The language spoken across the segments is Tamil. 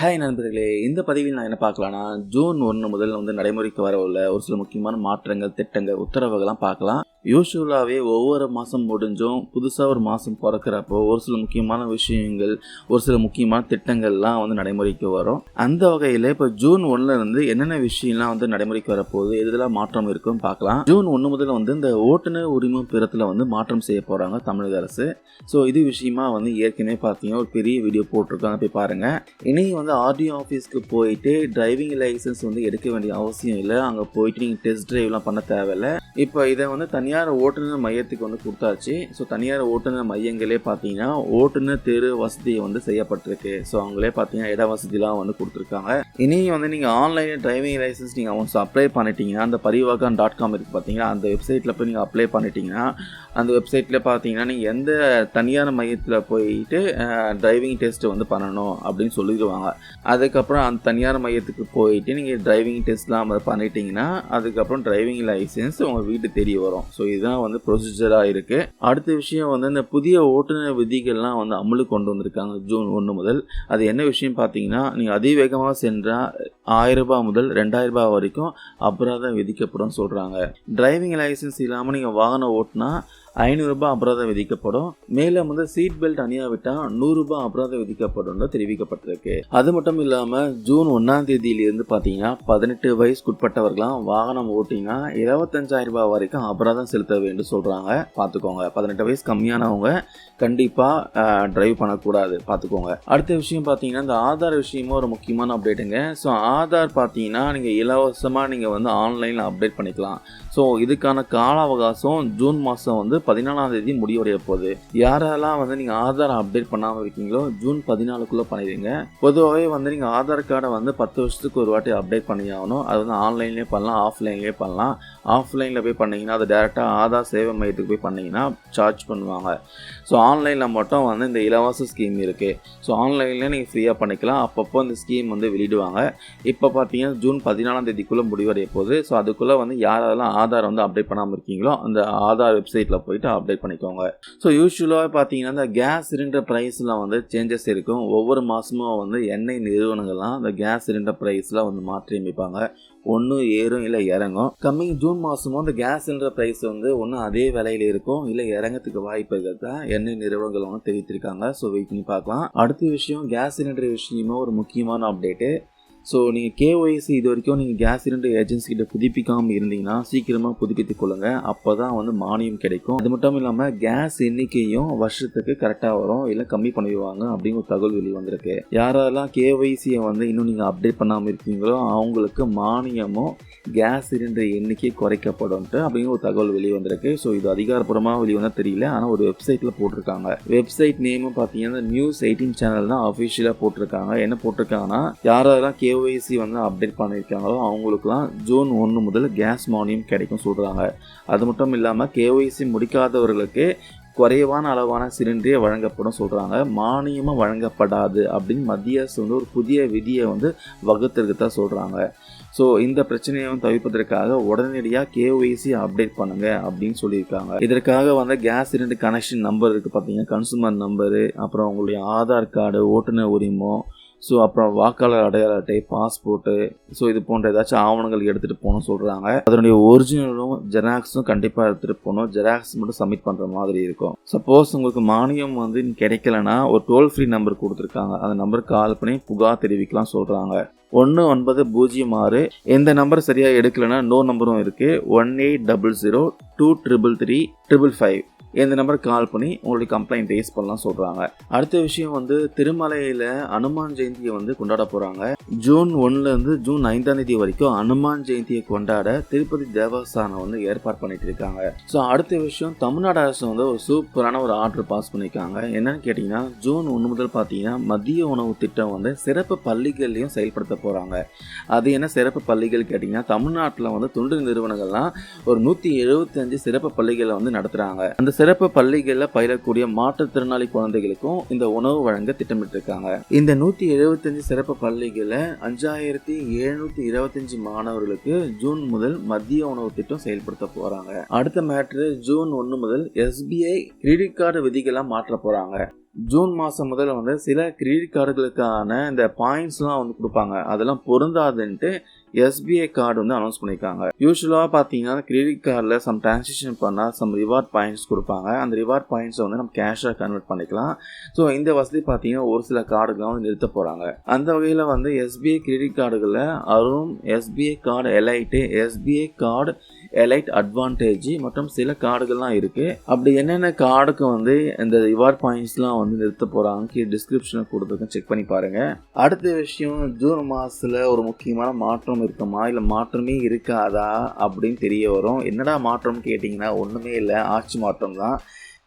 ஹாய் நண்பர்களே. இந்த பதிவில் நான் என்ன பார்க்கலாம்னா ஜூன் ஒன்று முதல் வந்து நடைமுறைக்கு வர உள்ள ஒரு சில முக்கியமான மாற்றங்கள் திட்டங்கள் உத்தரவுகள்லாம் பார்க்கலாம். யூஸ்வலாகவே ஒவ்வொரு மாதம் முடிஞ்சும் புதுசாக ஒரு மாதம் பிறக்கிறப்போ ஒரு சில முக்கியமான விஷயங்கள் ஒரு சில முக்கியமான திட்டங்கள்லாம் வந்து நடைமுறைக்கு வரும். அந்த வகையில் இப்போ ஜூன் ஒன்றில் இருந்து என்னென்ன விஷயம்லாம் வந்து நடைமுறைக்கு வரப்போகுது எதுலாம் மாற்றம் இருக்குன்னு பார்க்கலாம். ஜூன் ஒன்று முதல்ல வந்து இந்த ஓட்டுநர் உரிமை பெறத்தில் வந்து மாற்றம் செய்ய போகிறாங்க தமிழக அரசு. ஸோ இது விஷயமா வந்து ஏற்கனவே பார்த்தீங்கன்னா ஒரு பெரிய வீடியோ போட்டிருக்காங்க போய் பாருங்கள் இனி வந்து ஆர்டிஓ ஆஃபீஸ்க்கு போயிட்டு டிரைவிங் லைசன்ஸ் வந்து எடுக்க வேண்டிய அவசியம் இல்லை. அங்கே போயிட்டு நீங்கள் டெஸ்ட் டிரைவ்லாம் பண்ண தேவையில்லை. இப்போ இதை வந்து தனியார் ஓட்டுநர் மையத்துக்கு வந்து கொடுத்தாச்சு. ஸோ தனியார் ஓட்டுநர் மையங்களே பார்த்தீங்கன்னா ஓட்டுநர் தெரு வசதி வந்து செய்யப்பட்டிருக்கு. ஸோ அவங்களே பார்த்தீங்கன்னா இட வசதிலாம் வந்து கொடுத்துருக்காங்க. இனி வந்து நீங்கள் ஆன்லைனில் டிரைவிங் லைசன்ஸ் நீங்கள் அவங்க அப்ளை பண்ணிட்டீங்கன்னா அந்த பரிவாகன் டாட் காம் இருக்குது பார்த்தீங்கன்னா அந்த வெப்சைட்டில் போய் நீங்கள் அப்ளை பண்ணிட்டீங்கன்னா அந்த வெப்சைட்டில் பார்த்தீங்கன்னா நீங்கள் எந்த தனியார் மையத்தில் போயிட்டு டிரைவிங் டெஸ்ட்டு வந்து பண்ணணும் அப்படின்னு சொல்லிடுவாங்க. அதுக்கப்புறம் அந்த தனியார் மையத்துக்கு போயிட்டு நீங்கள் டிரைவிங் டெஸ்ட்லாம் வந்து பண்ணிட்டீங்கன்னா அதுக்கப்புறம் டிரைவிங் லைசன்ஸ் உங்கள் வீட்டு தெரிய வரும். ஸோ இதுதான் வந்து ப்ரொசீஜராக இருக்குது அடுத்த விஷயம் வந்து இந்த புதிய ஓட்டுநர் விதிகள்லாம் வந்து அமலுக்கு கொண்டு வந்திருக்காங்க ஜூன் ஒன்று முதல். அது என்ன விஷயம் பார்த்தீங்கன்னா நீங்கள் அதிவேகமாக சென்றால் ஆயிரம் ரூபாய் முதல் ரெண்டாயிரம் ரூபாய் வரைக்கும் அபராதம் விதிக்கப்படும் சொல்கிறாங்க டிரைவிங் லைசன்ஸ் இல்லாமல் நீங்கள் வாகனம் ஓட்டினா ஐநூறுரூபா அபராதம் விதிக்கப்படும். மேலும் வந்து சீட் பெல்ட் அணியாவிட்டால் நூறுரூபா அபராதம் விதிக்கப்படும் தெரிவிக்கப்பட்டிருக்கு. அது மட்டும் இல்லாமல் ஜூன் ஒன்றாம் தேதியிலிருந்து பார்த்தீங்கன்னா பதினெட்டு வயசுக்குட்பட்டவர்களாம் வாகனம் ஓட்டிங்கன்னா இருபத்தஞ்சாயிரம் ரூபாய் வரைக்கும் அபராதம் செலுத்த வேண்டும் சொல்கிறாங்க பார்த்துக்கோங்க. பதினெட்டு வயசு கம்மியானவங்க கண்டிப்பாக டிரைவ் பண்ணக்கூடாது. பார்த்துக்கோங்க. அடுத்த விஷயம் பார்த்தீங்கன்னா இந்த ஆதார் விஷயமும் ஒரு முக்கியமான அப்டேட்டுங்க ஸோ ஆதார் பார்த்தீங்கன்னா நீங்கள் இலவசமாக நீங்கள் வந்து ஆன்லைனில் அப்டேட் பண்ணிக்கலாம். ஸோ இதுக்கான கால அவகாசம் ஜூன் மாதம் வந்து பதினாலாம் தேதி முடிவடைய போகுது யாரெல்லாம் வந்து நீங்கள் ஆதார் அப்டேட் பண்ணாமல் இருக்கீங்களோ ஜூன் பதினாலுக்குள்ளே பண்ணிடுங்க. பொதுவாகவே வந்து நீங்கள் ஆதார் கார்டை வந்து பத்து வருஷத்துக்கு ஒரு வாட்டி அப்டேட் பண்ணி ஆகணும். அது வந்து ஆன்லைன்லேயே பண்ணலாம் ஆஃப்லைன்லேயே பண்ணலாம். ஆஃப்லைனில் போய் பண்ணிங்கன்னா அது டேரெக்டாக ஆதார் சேவை மையத்துக்கு போய் பண்ணிங்கன்னா சார்ஜ் பண்ணுவாங்க. ஸோ ஆன்லைனில் மட்டும் வந்து இந்த இலவச ஸ்கீம் இருக்குது ஸோ ஆன்லைனில் நீங்கள் ஃப்ரீயாக பண்ணிக்கலாம். அப்பப்போ இந்த ஸ்கீம் வந்து வெளியிடுவாங்க. இப்போ பார்த்தீங்கன்னா ஜூன் பதினாலாம் தேதிக்குள்ளே முடிவடைய போகுது. ஸோ அதுக்குள்ளே வந்து யாரெல்லாம் ஆதார் வந்து அப்டேட் பண்ணாமல் இருக்கீங்களோ அந்த ஆதார் வெப்சைட்டில் போயிட்டு அப்டேட் பண்ணிக்கோங்க. ஸோ யூஸ்வலாக பார்த்தீங்கன்னா இந்த கேஸ் சிலிண்டர் ப்ரைஸில் வந்து சேஞ்சஸ் இருக்கும். ஒவ்வொரு மாதமும் வந்து எண்ணெய் நிறுவனங்கள்லாம் அந்த கேஸ் சிலிண்டர் ப்ரைஸில் வந்து மாற்றி அமைப்பாங்க. ஒன்று ஏறும் இல்லை இறங்கும். கம்மிங் ஜூன் மாதமும் அந்த கேஸ் சிலிண்டர் ப்ரைஸ் வந்து ஒன்று அதே விலையில் இருக்கும் இல்லை இறங்கத்துக்கு வாய்ப்பு இருக்கிறதா எண்ணெய் நிறுவனங்கள் ஒன்று தெரிவித்திருக்காங்க. ஸோ வெயிட் பண்ணி பார்க்கலாம். அடுத்த விஷயம் கேஸ் சிலிண்டர் விஷயமும் ஒரு முக்கியமான அப்டேட்டு ஸோ நீங்கள் கேஒய்சி இது வரைக்கும் நீங்கள் கேஸ் சிலிண்டர் ஏஜென்சிக்கிட்ட புதுப்பிக்காமல் இருந்தீங்கன்னா சீக்கிரமாக புதுப்பித்துக் கொள்ளுங்கள் அப்போ தான் வந்து மானியம் கிடைக்கும். அது மட்டும் இல்லாமல் கேஸ் எண்ணிக்கையும் வருஷத்துக்கு கரெக்டாக வரும். இல்லை கம்மி பண்ணிடுவாங்க அப்படிங்கிற ஒரு தகவல் வெளி வந்திருக்கு. யாரெல்லாம் கேஒய்சியை வந்து இன்னும் நீங்கள் அப்டேட் பண்ணாமல் இருக்கீங்களோ அவங்களுக்கு மானியமும் கேஸ் சிலிண்டர் எண்ணிக்கை குறைக்கப்படும்ட்டு அப்படிங்கிற ஒரு தகவல் வெளியே வந்திருக்கு. ஸோ இது அதிகாரப்பூர்வமாக வெளிவந்தால் தெரியல. ஆனால் ஒரு வெப்சைட்டில் போட்டிருக்காங்க. வெப்சைட் நேமும் பார்த்தீங்கன்னா நியூஸ் எயிட்டீன் சேனல் தான் அஃபிஷியலாக போட்டிருக்காங்க. என்ன போட்டிருக்காங்கன்னா யாரெல்லாம் கேஒய்சி வந்து அப்டேட் பண்ணியிருக்காங்களோ அவங்களுக்குலாம் ஜூன் ஒன்று முதல் கேஸ் மானியம் கிடைக்கும் சொல்கிறாங்க அது மட்டும் இல்லாமல் கேஒய்சி முடிக்காதவர்களுக்கு குறைவான அளவான சிலிண்டரே வழங்கப்படும் சொல்கிறாங்க மானியமாக வழங்கப்படாது அப்படின்னு மத்திய அரசு வந்து ஒரு புதிய விதியை வந்து வகுத்திருக்கு தான் சொல்கிறாங்க ஸோ இந்த பிரச்சனையை வந்து தவிர்ப்பதற்காக உடனடியாக கேஒய்சி அப்டேட் பண்ணுங்க அப்படின்னு சொல்லியிருக்காங்க. இதற்காக வந்து கேஸ் சிலிண்டர் கனெக்ஷன் நம்பர் இருக்குது பார்த்தீங்கன்னா கன்சூமர் நம்பரு அப்புறம் உங்களுடைய ஆதார் கார்டு ஓட்டுநர் உரிமம் ஸோ அப்புறம் வாக்காளர் அடையாள அட்டை பாஸ்போர்ட்டு ஸோ இது போன்ற ஏதாச்சும் ஆவணங்கள் எடுத்துகிட்டு போகணும் சொல்கிறாங்க அதனுடைய ஒரிஜினலும் ஜெராக்ஸும் கண்டிப்பாக எடுத்துகிட்டு போகணும். ஜெராக்ஸ் மட்டும் சப்மிட் பண்ணுற மாதிரி இருக்கும். சப்போஸ் உங்களுக்கு மானியம் வந்து கிடைக்கலனா ஒரு டோல் ஃப்ரீ நம்பர் கொடுத்துருக்காங்க. அந்த நம்பருக்கு கால் பண்ணி புகார் தெரிவிக்கலாம் சொல்கிறாங்க ஒன்று ஒன்பது பூஜ்ஜியம் ஆறு. எந்த நம்பர் சரியாக எடுக்கலைன்னா நோ நம்பரும் இருக்குது one eight double zero two triple three triple five. இந்த நம்பருக்கு கால் பண்ணி உங்களுடைய கம்ப்ளைண்ட் ரேஸ் பண்ணலாம் சொல்கிறாங்க அடுத்த விஷயம் வந்து திருமலையில் அனுமான் ஜெயந்தியை வந்து கொண்டாட போகிறாங்க ஜூன் ஒன்னுலேருந்து ஜூன் ஐந்தாம் தேதி வரைக்கும் அனுமான் ஜெயந்தியை கொண்டாட திருப்பதி தேவஸ்தானம் வந்து ஏற்பாடு பண்ணிட்டு இருக்காங்க. ஸோ அடுத்த விஷயம் தமிழ்நாடு அரசு வந்து ஒரு சூப்பரான ஒரு ஆர்டர் பாஸ் பண்ணியிருக்காங்க என்னன்னு கேட்டிங்கன்னா ஜூன் ஒன்று முதல் பார்த்தீங்கன்னா மதிய உணவு திட்டம் வந்து சிறப்பு பள்ளிகள்லையும் செயல்படுத்த போகிறாங்க அது என்ன சிறப்பு பள்ளிகள் கேட்டிங்கன்னா தமிழ்நாட்டில் வந்து தொண்டு நிறுவனங்கள்லாம் ஒரு நூற்றி எழுபத்தஞ்சு சிறப்பு பள்ளிகளை வந்து நடத்துகிறாங்க அந்த சிறப்பு பள்ளிகளில் பயிலக்கூடிய மாற்றுத்திறனாளி குழந்தைகளுக்கும் இந்த உணவு வழங்க திட்டமிட்டிருக்காங்க. இந்த நூற்றி எழுபத்தஞ்சு சிறப்பு பள்ளிகளில் அஞ்சாயிரத்தி எழுநூத்தி இருபத்தஞ்சு மாணவர்களுக்கு ஜூன் முதல் மதிய உணவு திட்டம் செயல்படுத்த போகிறாங்க அடுத்த மேட்ரு ஜூன் ஒன்று முதல் எஸ்பிஐ கிரெடிட் கார்டு விதிகளாக மாற்ற போகிறாங்க ஜூன் மாதம் முதல்ல வந்து சில கிரெடிட் கார்டுகளுக்கான இந்த பாயிண்ட்ஸ்லாம் வந்து கொடுப்பாங்க. அதெல்லாம் பொருந்தாதுன்ட்டு எஸ்பிஐ கார்டு வந்து அனௌன்ஸ் பண்ணியிருக்காங்க யூஸ்வலாக பார்த்தீங்கன்னா கிரெடிட் கார்டில் சம் டிரான்சாக்ஷன் பண்ணால் சம் ரிவார்ட் பாயிண்ட்ஸ் கொடுப்பாங்க. அந்த ரிவார்ட் பாயிண்ட்ஸை வந்து நம்ம கேஷாக கன்வெர்ட் பண்ணிக்கலாம். ஸோ இந்த வசதி பார்த்தீங்கன்னா ஒரு சில கார்டுகள்லாம் வந்து நிறுத்த போகிறாங்க அந்த வகையில் வந்து SBI credit கார்டுகளில் Aurum SBI card elite SBI card elite advantage மற்றும் சில கார்டுகள்லாம் இருக்குது அப்படி என்னென்ன கார்டுக்கு வந்து இந்த ரிவார்ட் பாயிண்ட்ஸ்லாம் வந்து நிறுத்த போகிறாங்க டிஸ்கிரிப்ஷனில் கொடுத்துருக்கேன். செக் பண்ணி பாருங்கள் அடுத்த விஷயம் ஜூன் மாதத்தில் ஒரு முக்கியமான மாற்றம் இருக்குமா? இல்லை மாற்றமே இருக்காதா? அப்படின்னு தெரிய வரும். என்னடா மாற்றம் கேட்டிங்கன்னா ஒன்றுமே இல்லை. ஆட்சி மாற்றம் தான்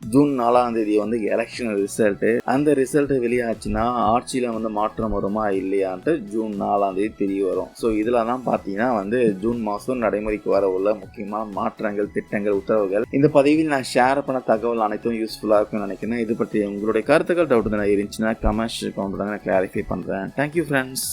ஜூன் நாலாம் தேதி வந்து எலெக்ஷன் ரிசல்ட்டு அந்த ரிசல்ட் வெளியாச்சுன்னா ஆட்சியில் வந்து மாற்றம் வருமா இல்லையான்ட்டு ஜூன் நாலாம் தேதி தெரிய வரும். ஸோ இதில் தான் பார்த்தீங்கன்னா வந்து ஜூன் மாதம் நடைமுறைக்கு வர உள்ள முக்கியமான மாற்றங்கள் திட்டங்கள் உத்தரவுகள். இந்த பதிவில் நான் ஷேர் பண்ண தகவல் அனைத்தும் யூஸ்ஃபுல்லாக இருக்கும்னு நினைக்கிறேன். இது பற்றி உங்களுடைய கருத்துக்கள் டவுட் தான் இருந்துச்சுன்னா கமெண்ட்ஸ் கவுண்ட் நான் கிளாரிஃபை பண்ணுறேன் தேங்க்யூ ஃப்ரெண்ட்ஸ்